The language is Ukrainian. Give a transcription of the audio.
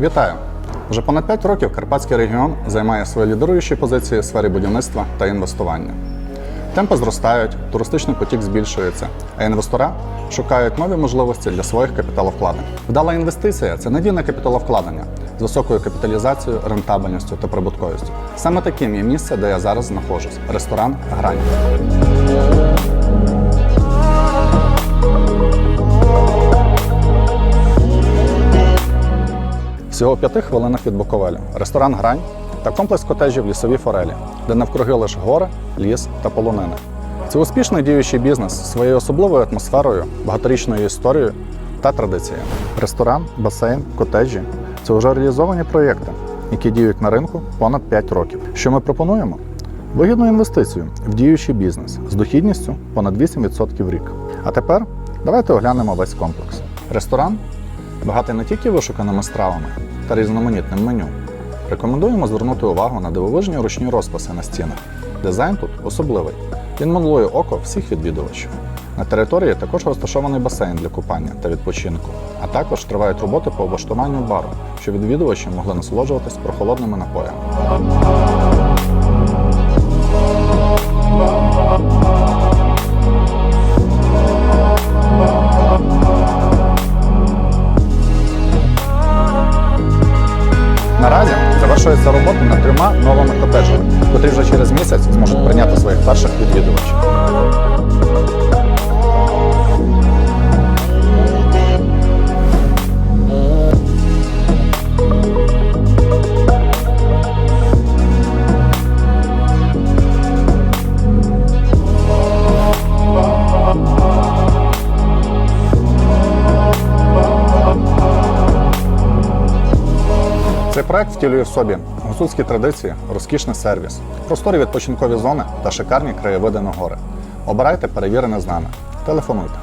Вітаю! Вже понад 5 років Карпатський регіон займає свої лідируючі позиції в сфері будівництва та інвестування. Темпи зростають, туристичний потік збільшується, а інвестора шукають нові можливості для своїх капіталовкладень. Вдала інвестиція це надійне капіталовкладення з високою капіталізацією, рентабельністю та прибутковістю. Саме таким є місце, де я зараз знаходжусь ресторан Грань. Всього в п'яти хвилинах від Буковелю. Ресторан Грань та комплекс котеджів лісові форелі, де навкруги лише гори, ліс та полонини. Це успішний діючий бізнес своєю особливою атмосферою, багаторічною історією та традиціями. Ресторан, басейн, котеджі це вже реалізовані проєкти, які діють на ринку понад 5 років. Що ми пропонуємо? Вигідну інвестицію в діючий бізнес з дохідністю понад 8% в рік. А тепер давайте оглянемо весь комплекс. Ресторан багатий не тільки вишуканими стравами та різноманітним меню. Рекомендуємо звернути увагу на дивовижні ручні розписи на стінах. Дизайн тут особливий. Він милує око всіх відвідувачів. На території також розташований басейн для купання та відпочинку, а також тривають роботи по облаштуванню бару, щоб відвідувачі могли насолоджуватись прохолодними напоями. Наразі завершується робота над трьома новими котеджами, Цей проект втілює в собі гуцульські традиції, розкішний сервіс, просторі відпочинкові зони та шикарні краєвиди на гори. Обирайте перевірене з нами. Телефонуйте.